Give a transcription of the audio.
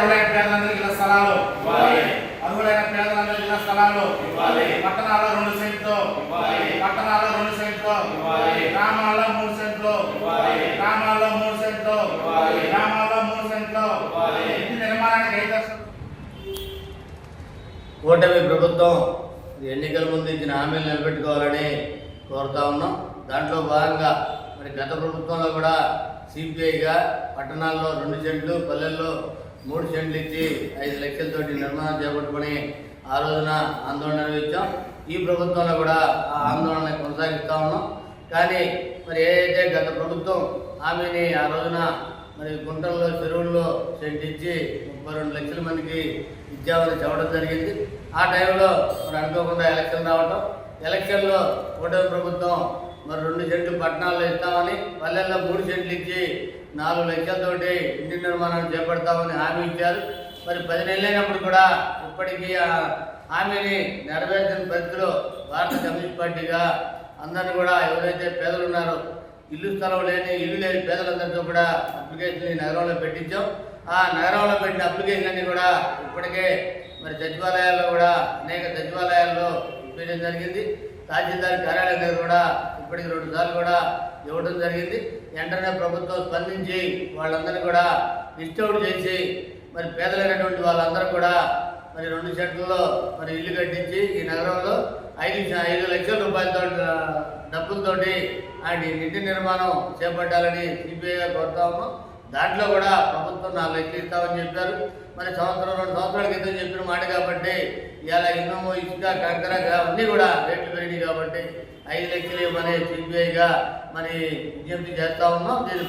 అర్హులైన పేదలందరికీ ఇళ్ళ స్థలాలు. అర్హులైన పేదలందరికీ ఇళ్ళ స్థలాలు. పట్టణాల్లో రెండు సెంట్లు. పట్టణాల్లో రెండు సెంట్లు. గ్రామాల్లో మూడు సెంట్లు. గ్రామాల్లో మూడు సెంట్లు. గ్రామాల్లో మూడు సెంట్లు. ఇంటి నిర్మాణానికి ఐదు లక్షలు. కూటమి ప్రభుత్వం ఎన్నికల ముందు ఇచ్చిన హామీలు నిలబెట్టుకోవాలని కోరుతా ఉన్నాం. దాంట్లో భాగంగా మరి గత ప్రభుత్వంలో కూడా సిపిఐగా పట్టణాల్లో రెండు సెంట్లు పల్లెల్లో మూడు సెంట్లు ఇచ్చి ఐదు లక్షలతోటి నిర్మాణం చేపట్టుకుని ఆ రోజున ఆందోళన నిర్వహించాం. ఈ ప్రభుత్వంలో కూడా ఆ ఆందోళన కొనసాగిస్తా ఉన్నాం. కానీ మరి ఏదైతే గత ప్రభుత్వం హామీని ఆ రోజున మరి గుంటల్లో చెరువుల్లో సెంట్ ఇచ్చి ముప్పై రెండు లక్షల మందికి ఇచ్చామని చెప్పడం జరిగింది. ఆ టైంలో మరి అనుకోకుండా ఎలక్షన్ రావటం. ఎలక్షన్లో ఓటమి ప్రభుత్వం మరి రెండు సెంట్లు పట్టణాల్లో ఇస్తామని పల్లెల్లో మూడు సెంట్లు ఇచ్చి నాలుగు లక్షలతోటి ఇంటి నిర్మాణం చేపడతామని హామీ ఇచ్చారు. మరి పది నెలలైనప్పుడు కూడా ఇప్పటికీ ఆ హామీని నెరవేర్చిన పరిస్థితిలో భారత కమ్యూనిస్ట్ పార్టీగా అందరిని కూడా ఎవరైతే పేదలు ఉన్నారో ఇల్లు స్థలం లేని ఇల్లు లేని పేదలందరితో కూడా అప్లికేషన్ ఈ నగరంలో పెట్టించాం. ఆ నగరంలో పెట్టిన అప్లికేషన్ అన్ని కూడా ఇప్పటికే మరి సచివాలయాల్లో కూడా అనేక సచివాలయాల్లో ఇవ్వడం జరిగింది. తహసీల్దార్ కార్యాలయం కూడా ఇప్పటికి రెండు సార్లు కూడా ఇవ్వడం జరిగింది. వెంటనే ప్రభుత్వం స్పందించి వాళ్ళందరినీ కూడా లిస్ట్ అవుట్ చేసి మరి పేదలైనటువంటి వాళ్ళందరూ కూడా మరి రెండు చెట్లలో మరి ఇల్లు కట్టించి ఈ నగరంలో ఐదు ఐదు లక్షల రూపాయలతో డబ్బులతోటి ఆయన ఇంటి నిర్మాణం చేపట్టాలని సిపిఐగా కోరుతా ఉన్నాం. దాంట్లో కూడా ప్రభుత్వం నాలుగు లక్షలు ఇస్తామని చెప్పారు. మరి సంవత్సరం రెండు సంవత్సరాల క్రితం చెప్పిన మాట కాబట్టి ఇవాళ ఇన్నోమో ఇసుక కంకర అన్నీ కూడా రేట్లు పెరిగినాయి కాబట్టి ఐదు లక్షలు మరి సిబిఐగా మరి విజ్ఞప్తి చేస్తా ఉన్నాం. దీని